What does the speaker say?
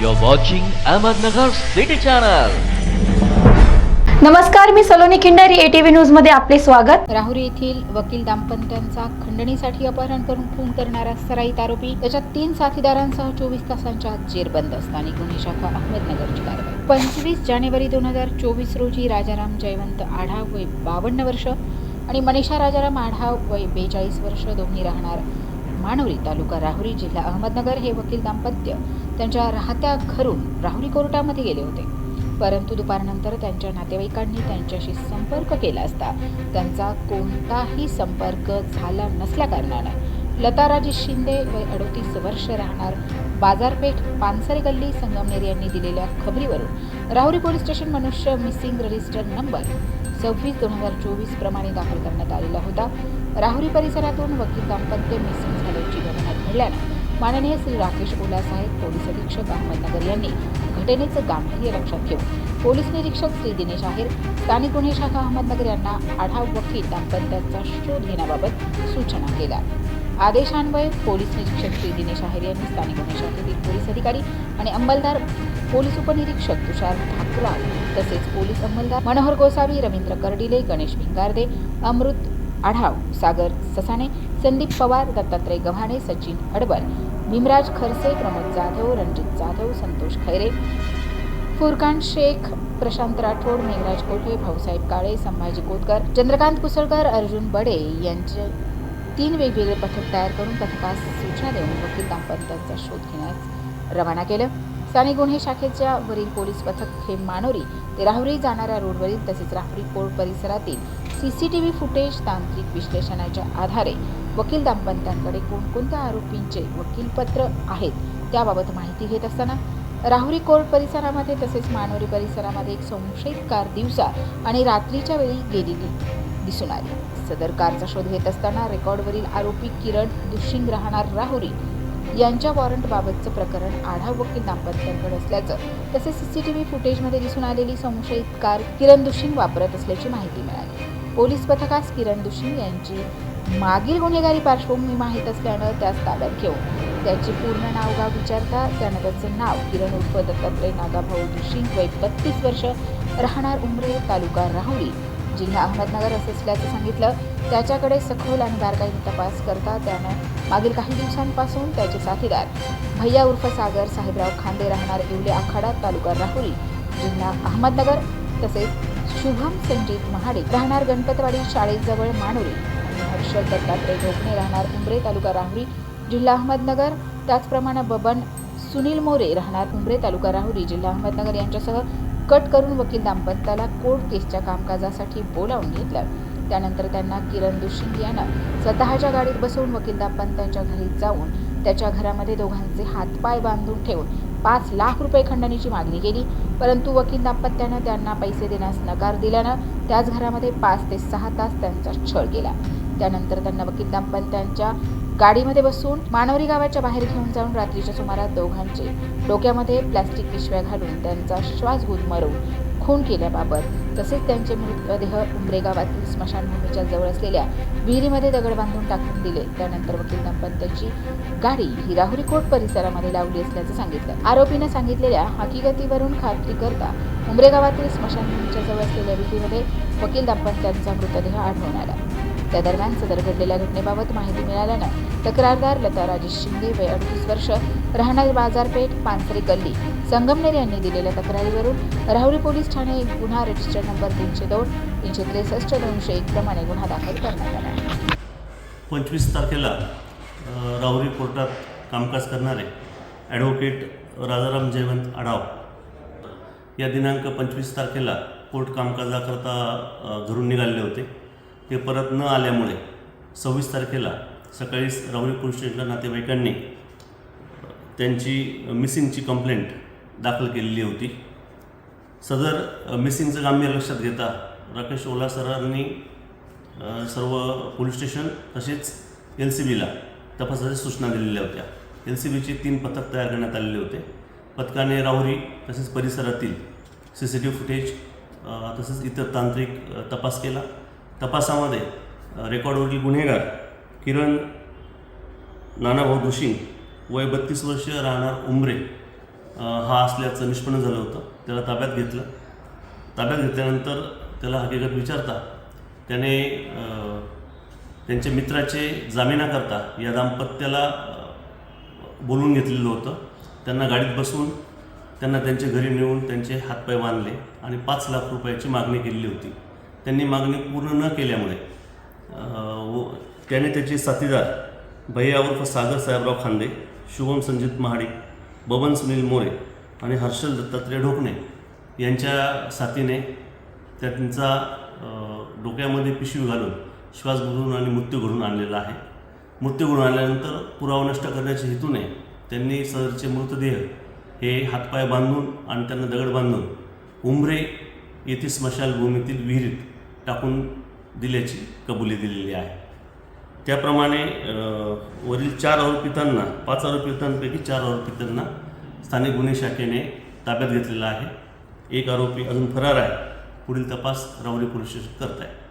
You're watching Ahmednagar City Channel. नमस्कार मी Saloni Khindari ATV न्यूजमध्ये आपले स्वागत. राहुरी येथील वकील दाम्पत्यांचा खंडणीसाठी अपहरण करून खून करणारा सराईत आरोपी त्याच्या तीन साथीदारांसह चोवीस तासांच्या आत जेरबंद स्थानिक गुन्हे शाखा अहमदनगरची कारवाई. पंचवीस जानेवारी दोन हजार चोवीस रोजी राजाराम जयवंत आढाव वय बावन्न वर्ष आणि मनीषा राजाराम आढाव वय बेचाळीस वर्ष दोन्ही राहणार मानवरी तालुका राहुरी जिल्हा अहमदनगर हे वकील दाम्पत्य. त्यांच्या राहत्या घरून राहुरी कोर्टामध्ये गेले होते. परंतु दुपारनंतर त्यांच्या नातेवाईकांनी त्यांच्याशी संपर्क केला असता त्यांचा कोणताही संपर्क झाला नसल्याकारणानं लता राजेश शिंदे वय अडोतीस वर्ष राहणार बाजारपेठ पानसरे गल्ली संगमनेर यांनी दिलेल्या खबरीवरून राहुरी पोलीस स्टेशन मनुष्य मिसिंग रजिस्टर नंबर सव्वीस दोन हजार चोवीस प्रमाणे दाखल करण्यात आलेला होता. राहुरी परिसरातून वकील दाम्पत्य मिसिंग झाल्याची घटना घडल्यानं माननीय श्री राकेश ओलासाहेब पोलीस अधीक्षक अहमदनगर यांनी घटनेचं गांभीर्य लक्षात घेऊन पोलीस निरीक्षक श्री दिनेश आहेर स्थानिक गुन्हे शाखा अहमदनगर यांना आढाव वकील दाम्पत्याचा शोध घेण्याबाबत सूचना केल्या. आदेशान्वये पोलीस निरीक्षक श्री दिनेश आहेर यांनी स्थानिक गुन्हे शाखेतील पोलीस अधिकारी आणि अंमलदार पोलीस उपनिरीक्षक तुषार ठाकरा तसेच पोलीस अंमलदार मनोहर गोसावी रवींद्र कर्डिले गणेश भिंगारदे अमृत आढाव सागर ससाणे संदीप पवार दत्तात्रय गव्हाणे सचिन अडबल भीमराज खरसे प्रमोद जाधव रणजित जाधव संतोष खैरे फुरकान शेख प्रशांत राठोड मेघराज कोठे भाऊसाहेब काळे संभाजी कोतकर चंद्रकांत कुसळकर अर्जुन बडे यांचे तीन वेगवेगळे पथक तयार करून पथकास सूचना देऊन वकील दाम्पत्यांचा शोध घेण्यास रवाना केलं. स्थानिक गुन्हे शाखेच्या वरील पोलीस पथक हे मानोरी ते राहुरी जाणाऱ्या रोडवरील तसेच राहुरी कोर्ट परिसरातील C C T V footage तांत्रिक विश्लेषणाच्या आधारे वकील दाम्पत्यांकडे कोणकोणत्या आरोपींचे वकीलपत्र आहेत त्याबाबत माहिती घेत असताना राहुरी कोर्ट परिसरामध्ये तसेच मानोरी परिसरामध्ये एक संशयित कार दिवसा आणि रात्रीच्या वेळी गेलेली दिसून आली. सदर कारचा शोध घेत असताना रेकॉर्डवरील आरोपी किरण दुशिंग राहणार राहुरी यांच्या वॉरंटबाबतचं प्रकरण आढाव वकील दाम्पत्यांकडे असल्याचं तसेच सीसीटीव्ही फुटेजमध्ये दिसून आलेली संशयित कार किरण दुशिंग वापरत असल्याची माहिती मिळाली. पोलीस पथकास किरण दुशिंग यांची मागील गुन्हेगारी पार्श्वभूमी माहीत असल्यानं त्यास ताब्यात घेऊन त्याचे पूर्ण नाव गाव विचारता त्यानं त्याचं नाव किरण उर्फ दत्तात्रय नागाभाऊ दुशिंग वय बत्तीस वर्ष राहणार उमरे तालुका राहुरी जिल्हा अहमदनगर असं असल्याचं सांगितलं. त्याच्याकडे सखोल आणि बारकाईने तपास करता त्यानं मागील काही दिवसांपासून त्याचे साथीदार भैया उर्फ सागर साहेबराव खांदे राहणार येवले आखाडा तालुका राहुरी जिल्हा अहमदनगर तसेच शुभम संजित महाडे राहणार गणपतवाडी शाळेजवळ मानोरी आणि दत्तात्रय ढोकणे राहणार उमरे तालुका राहुरी जिल्हा अहमदनगर. त्याचप्रमाणे बबन सुनील मोरे राहणार उमरे तालुका राहुरी जिल्हा अहमदनगर यांच्यासह कट करून वकील दाम्पत्याला कोर्ट केसच्या कामकाजासाठी बोलावून घेतलं. त्यानंतर त्यांना किरण दुशिंग यानं स्वतःच्या गाडीत बसवून वकील दाम्पत्यांच्या घरी जाऊन त्याच्या घरामध्ये दोघांचे हातपाय बांधून ठेवून पाच लाख रुपये खंडणीची मागणी केली. परंतु वकील दाम्पत्यानं त्यांना पैसे देण्यास नकार दिल्यानं त्याच घरामध्ये पाच ते सहा तास त्यांचा छळ केला त्यानंतर त्यांना वकील दाम्पत्यांच्या गाडीमध्ये बसून मानवरी गावाच्या बाहेर घेऊन जाऊन रात्रीच्या सुमारास दोघांचे डोक्यामध्ये प्लॅस्टिक पिशव्या घालून त्यांचा श्वास गुदमरवून खून केल्याबाबत तसेच त्यांचे मृतदेह उमरे गावातील स्मशानभूमीच्या जवळ असलेल्या विहिरीमध्ये दगड बांधून टाकून दिले. त्यानंतर वकील दाम्पत्याची गाडी ही राहुरी कोर्ट परिसरामध्ये लावली असल्याचं सांगितलं. आरोपीनं सांगितलेल्या हकीकतीवरून खात्री करता उमरे गावातील स्मशानभूमीच्या जवळ असलेल्या विहिरीमध्ये वकील दाम्पत्यांचा मृतदेह आढळून आला. त्या दरम्यान सदर घडलेल्या घटनेबाबत माहिती मिळाल्यानं तक्रारदार लता राजेश शिंदे वय अडतीस वर्ष राहणार बाजारपेठ पानसरे गल्ली. संगमनेर यांनी दिलेल्या तक्रारीवरून राहुरी पोलीस ठाणे गुन्हा रजिस्टर नंबर तीनशे दोन तीनशे त्रेसष्ट दोनशे एक प्रमाणे गुन्हा दाखल करण्यात आला पंचवीस तारखेला राहुरी कोर्टात कामकाज करणारे ॲडव्होकेट राजाराम जयवंत आढाव. या दिनांक पंचवीस तारखेला कोर्ट कामकाजाकरता घरून निघालेले होते. ते परत न आल्यामुळे सव्वीस तारखेला सकाळी राहुरी पोलीस स्टेशनला नातेवाईकांनी त्यांची मिसिंगची कंप्लेंट दाखल केलेली होती. सदर मिसिंगचं गांभीर्य लक्षात घेता राकेश ओला सरांनी सर्व पोलीस स्टेशन तसेच एल सी बीला तपासाच्या सूचना दिलेल्या होत्या. एल सी बीचे तीन पथक तयार करण्यात आलेले होते. पथकाने राहुरी तसेच परिसरातील C C T V footage तसेच इतर तांत्रिक तपास केला. तपासामध्ये रेकॉर्डवरील गुन्हेगार किरण नानाभाऊ दुशिंग वय बत्तीस वर्ष राहणार उमरे हा असल्याचं निष्पन्न झालं होतं. त्याला ताब्यात घेतलं. ताब्यात घेतल्यानंतर त्याला हकीकत विचारता त्याने त्यांच्या मित्राचे जामिनाकरता या दाम्पत्याला बोलून घेतलेलं होतं. त्यांना गाडीत बसवून त्यांना त्यांच्या घरी नेऊन त्यांचे हातपाय बांधले आणि पाच लाख रुपयाची मागणी केलेली होती. त्यांनी मागणी पूर्ण न केल्यामुळे व त्याने त्याचे साथीदार भैया उर्फ सागर साहेबराव खांदे शुभम संजित महाडिक बबन सुनील मोरे आणि हर्षल दत्तात्रय ढोकणे यांच्या साथीने त्यांचा डोक्यामध्ये पिशवी घालून श्वास घडून आणि मृत्यू घडून आणलेला आहे. मृत्यू घडून आणल्यानंतर पुरावा नष्ट करण्याच्या हेतूने त्यांनी सदरचे मृतदेह हे हातपाय बांधून आणि त्यांना दगड बांधून उमरे येथील स्मशानभूमीतील विहिरीत टाकून दिल्याची कबुली दिलेली आहे. त्याप्रमाणे वरील चार आरोपितांना पाच आरोपितांपैकी चार आरोपितांना स्थानिक गुन्हे शाखेने ताब्यात घेतलेला आहे. एक आरोपी अजून फरार आहे. पुढील तपास रावरी पोलीस स्टेशन करत आहे